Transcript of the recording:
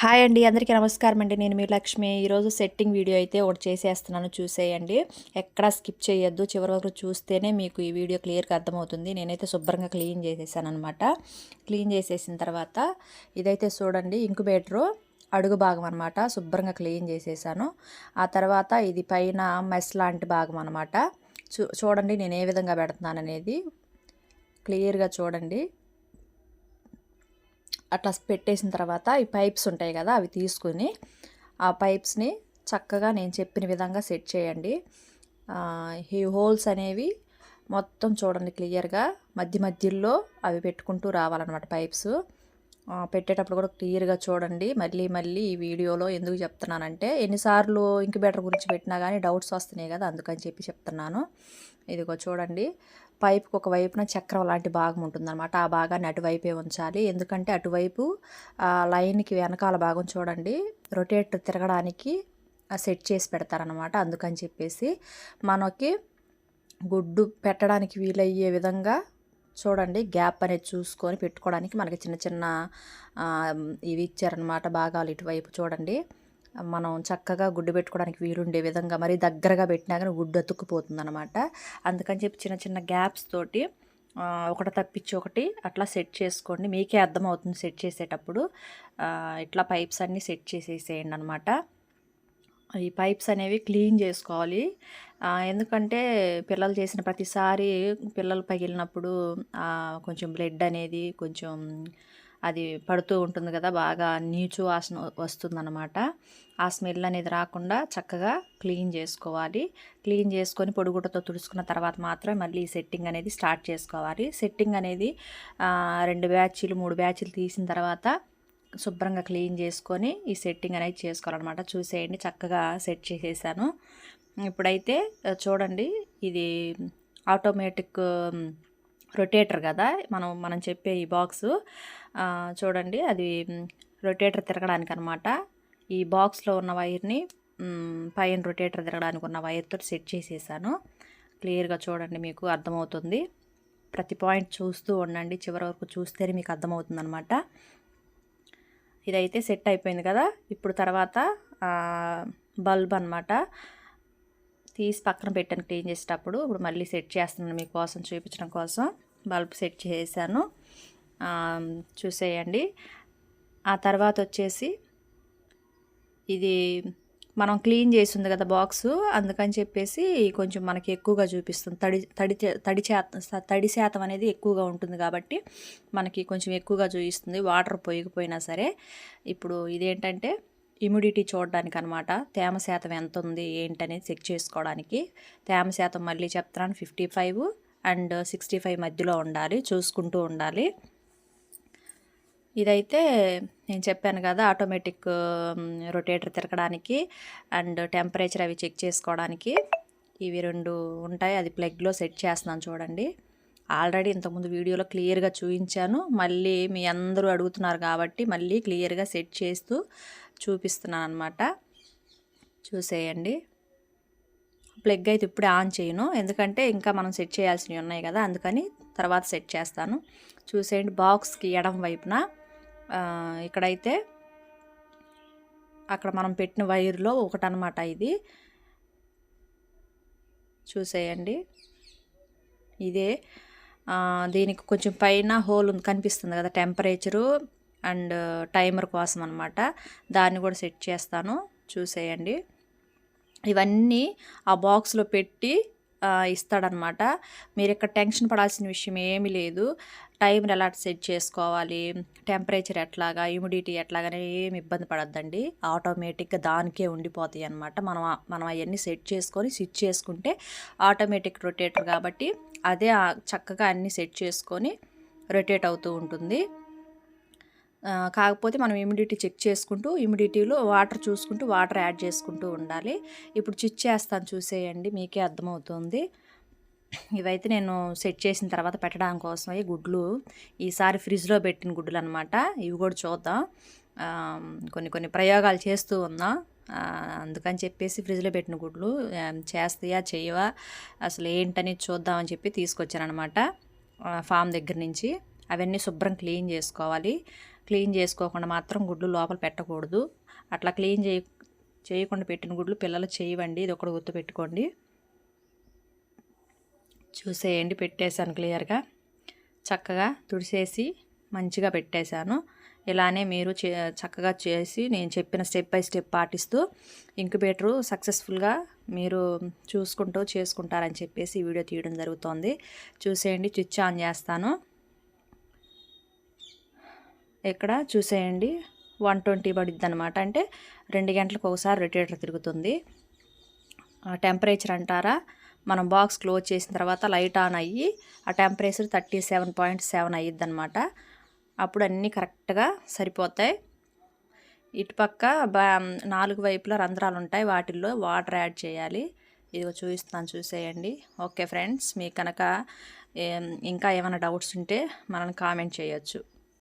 Hi అండి అందరికీ నమస్కారం అండి. నేను మీ లక్ష్మి. ఈరోజు సెట్టింగ్ వీడియో అయితే ఒకటి చేసేస్తున్నాను చూసేయండి. ఎక్కడా స్కిప్ చేయొద్దు చివరి వరకు చూస్తేనే మీకు ఈ వీడియో క్లియర్గా అర్థమవుతుంది. నేనైతే శుభ్రంగా క్లీన్ చేసేసాను అనమాట క్లీన్ చేసేసిన తర్వాత ఇదైతే చూడండి ఇంకుబేటరు అడుగు భాగం అనమాట శుభ్రంగా క్లీన్ చేసేసాను. ఆ తర్వాత ఇది పైన మెస్ లాంటి భాగం అనమాట చూ చూడండి నేను ఏ విధంగా పెడుతున్నాను అనేది క్లియర్గా చూడండి. అట్లా పెట్టేసిన తర్వాత ఈ పైప్స్ ఉంటాయి కదా అవి తీసుకుని ఆ పైప్స్ని చక్కగా నేను చెప్పిన విధంగా సెట్ చేయండి. ఈ హోల్స్ అనేవి మొత్తం చూడండి క్లియర్గా. మధ్య మధ్యలో అవి పెట్టుకుంటూ రావాలన్నమాట పైప్స్. పెట్టేటప్పుడు కూడా క్లియర్గా చూడండి. మళ్ళీ మళ్ళీ ఈ వీడియోలో ఎందుకు చెప్తున్నానంటే ఎన్నిసార్లు ఇంక్యుబేటర్ గురించి పెట్టినా కానీ డౌట్స్ వస్తున్నాయి కదా అందుకని చెప్పి చెప్తున్నాను. ఇదిగో చూడండి. పైపుకి ఒక వైపున చక్రం లాంటి భాగం ఉంటుందన్నమాట. ఆ భాగాన్ని అటువైపే ఉంచాలి. ఎందుకంటే అటువైపు లైన్కి వెనకాల భాగం చూడండి. రొటేట్ తిరగడానికి సెట్ చేసి పెడతారనమాట అందుకని చెప్పేసి మనకి గుడ్డు పెట్టడానికి వీలయ్యే విధంగా చూడండి. గ్యాప్ అనేది చూసుకొని పెట్టుకోవడానికి మనకి చిన్న చిన్న ఇవి ఇచ్చారనమాట భాగాలు ఇటువైపు చూడండి. మనం చక్కగా గుడ్డు పెట్టుకోవడానికి వీలుండే విధంగా మరి దగ్గరగా పెట్టినా కానీ గుడ్డు అతుక్కుపోతుంది అనమాట అందుకని చెప్పి చిన్న చిన్న గ్యాప్స్ తోటి ఒకటి తప్పించి ఒకటి అట్లా సెట్ చేసుకోండి. మీకే అర్థమవుతుంది సెట్ చేసేటప్పుడు. ఇట్లా పైప్స్ అన్నీ సెట్ చేసేసేయండి అనమాట ఈ పైప్స్ అనేవి క్లీన్ చేసుకోవాలి. ఎందుకంటే పిల్లలు చేసిన ప్రతిసారి పిల్లలు పగిలినప్పుడు కొంచెం బ్లడ్ అనేది కొంచెం అది పడుతూ ఉంటుంది కదా బాగా నీచు వాసన వస్తుందన్నమాట. ఆ స్మెల్ అనేది రాకుండా చక్కగా క్లీన్ చేసుకోవాలి. క్లీన్ చేసుకొని పొడిగుడ్డతో తుడుచుకున్న తర్వాత మాత్రమే మళ్ళీ ఈ సెట్టింగ్ అనేది స్టార్ట్ చేసుకోవాలి. సెట్టింగ్ అనేది రెండు బ్యాచ్లు మూడు బ్యాచ్లు తీసిన తర్వాత శుభ్రంగా క్లీన్ చేసుకొని ఈ సెట్టింగ్ అనేది చేసుకోవాలన్నమాట. చూసేయండి చక్కగా సెట్ చేసేసాను. ఇప్పుడైతే చూడండి ఇది ఆటోమేటిక్ రొటేటర్ కదా? మనం మనం చెప్పే ఈ బాక్సు. చూడండి అది రొటేటర్ తిరగడానికి అనమాట ఈ బాక్స్లో ఉన్న వైర్ని పైన రొటేటర్ తిరగడానికి ఉన్న వైర్తో సెట్ చేసేసాను. క్లియర్గా చూడండి మీకు అర్థమవుతుంది. ప్రతి పాయింట్ చూస్తూ ఉండండి చివరి వరకు చూస్తేనే మీకు అర్థమవుతుంది అనమాట ఇదైతే సెట్ అయిపోయింది కదా? ఇప్పుడు తర్వాత బల్బ్ అనమాట తీసి పక్కన పెట్టాను క్లీన్ చేసేటప్పుడు. ఇప్పుడు మళ్ళీ సెట్ చేస్తున్నాను మీకోసం చూపించడం కోసం. బల్బ్ సెట్ చేశాను. చూసేయండి. ఆ తర్వాత వచ్చేసి ఇది మనం క్లీన్ చేసి ఉంది కదా బాక్స్ అందుకని చెప్పేసి కొంచెం మనకి ఎక్కువగా చూపిస్తుంది. తడి తడి తడి శాతం తడి శాతం అనేది ఎక్కువగా ఉంటుంది కాబట్టి మనకి కొంచెం ఎక్కువగా చూపిస్తుంది. వాటర్ పోయకపోయినా సరే. ఇప్పుడు ఇదేంటంటే ఇమ్యూడిటీ చూడడానికి అనమాట తేమ శాతం ఎంత ఉంది ఏంటనేది చెక్ చేసుకోవడానికి. తేమ శాతం మళ్ళీ చెప్తున్నాను fifty five and sixty five మధ్యలో ఉండాలి చూసుకుంటూ ఉండాలి. ఇదైతే నేను చెప్పాను కదా ఆటోమేటిక్ రొటేటర్ తిరగడానికి అండ్ టెంపరేచర్ అవి చెక్ చేసుకోవడానికి. ఇవి రెండు ఉంటాయి అది ప్లగ్లో సెట్ చేస్తున్నాను చూడండి. ఆల్రెడీ ఇంతకుముందు వీడియోలో క్లియర్గా చూపించాను మళ్ళీ మీ అందరూ అడుగుతున్నారు కాబట్టి మళ్ళీ క్లియర్గా సెట్ చేస్తూ చూపిస్తున్నాను అనమాట చూసేయండి. ప్లగ్ అయితే ఇప్పుడే ఆన్ చేయను. ఎందుకంటే ఇంకా మనం సెట్ చేయాల్సినవి ఉన్నాయి కదా అందుకని తర్వాత సెట్ చేస్తాను. చూసేయండి బాక్స్కి ఎడం వైపున ఇక్కడైతే అక్కడ మనం పెట్టిన వైర్లో ఒకటనమాట ఇది. చూసేయండి. ఇదే దీనికి కొంచెం పైన హోల్ ఉంది కనిపిస్తుంది కదా టెంపరేచరు. అండ్ టైమర్ కోసం అనమాట దాన్ని కూడా సెట్ చేస్తాను. చూసేయండి. ఇవన్నీ ఆ బాక్స్లో పెట్టి ఇస్తాడనమాట మీరు ఇక్కడ టెన్షన్ పడాల్సిన విషయం ఏమీ లేదు. టైంని ఎలా సెట్ చేసుకోవాలి? టెంపరేచర్ ఎట్లాగా? హ్యూమిడిటీ ఎట్లాగానే ఏమి ఇబ్బంది పడద్దండి. ఆటోమేటిక్గా దానికే ఉండిపోతాయి అనమాట మనం మనం అవన్నీ సెట్ చేసుకొని స్విచ్ చేసుకుంటే ఆటోమేటిక్ రొటేటర్ కాబట్టి అదే చక్కగా అన్నీ సెట్ చేసుకొని రొటేట్ అవుతూ ఉంటుంది. కాకపోతే మనం ఇమ్యూడిటీ చెక్ చేసుకుంటూ ఇమ్యూడిటీలో వాటర్ చూసుకుంటూ వాటర్ యాడ్ చేసుకుంటూ ఉండాలి. ఇప్పుడు చిచ్ చేస్తాను చూసేయండి మీకే అర్థమవుతుంది. ఇవైతే నేను సెట్ చేసిన తర్వాత పెట్టడానికి కోసం అవి గుడ్లు ఈసారి ఫ్రిడ్జ్లో పెట్టిన గుడ్లు అనమాట ఇవి కూడా చూద్దాం. కొన్ని కొన్ని ప్రయోగాలు చేస్తూ ఉన్నాం. అందుకని చెప్పేసి ఫ్రిడ్జ్లో పెట్టిన గుడ్లు చేస్తాయా చేయవా అసలు ఏంటని చూద్దామని చెప్పి తీసుకొచ్చానమాట ఫామ్ దగ్గర నుంచి. అవన్నీ శుభ్రం క్లీన్ చేసుకోవాలి. క్లీన్ చేసుకోకుండా మాత్రం గుడ్లు లోపల పెట్టకూడదు. అట్లా క్లీన్ చేయ చేయకుండా పెట్టిన గుడ్లు పిల్లలు చేయవండి. ఇది ఒకటి గుర్తు పెట్టుకోండి. చూసేయండి పెట్టేశాను క్లియర్గా. చక్కగా తుడిసేసి మంచిగా పెట్టేశాను. ఇలానే మీరు చే చక్కగా చేసి నేను చెప్పిన స్టెప్ బై స్టెప్ పాటిస్తూ ఇంక్యుబేటరు సక్సెస్ఫుల్గా మీరు చూసుకుంటూ చేసుకుంటారని చెప్పేసి వీడియో తీయడం జరుగుతోంది. చూసేయండి స్విచ్ ఆన్ చేస్తాను. ఇక్కడ చూసేయండి. వన్ ట్వంటీ పడుద్ది అనమాట అంటే రెండు గంటలకు ఒకసారి రొటేటర్ తిరుగుతుంది. టెంపరేచర్ అంటారా? మనం బాక్స్ క్లోజ్ చేసిన తర్వాత లైట్ ఆన్ అయ్యి ఆ temperature thirty seven point seven అయ్యిద్ది అనమాట అప్పుడు అన్నీ కరెక్ట్గా సరిపోతాయి. ఇటుపక్క బా నాలుగు వైపులా రంధ్రాలు ఉంటాయి వాటిల్లో వాటర్ యాడ్ చేయాలి. ఇదిగో చూపిస్తాను చూసేయండి. ఓకే ఫ్రెండ్స్ మీకు కనుక ఇంకా ఏమైనా డౌట్స్ ఉంటే మనల్ని కామెంట్ చేయొచ్చు.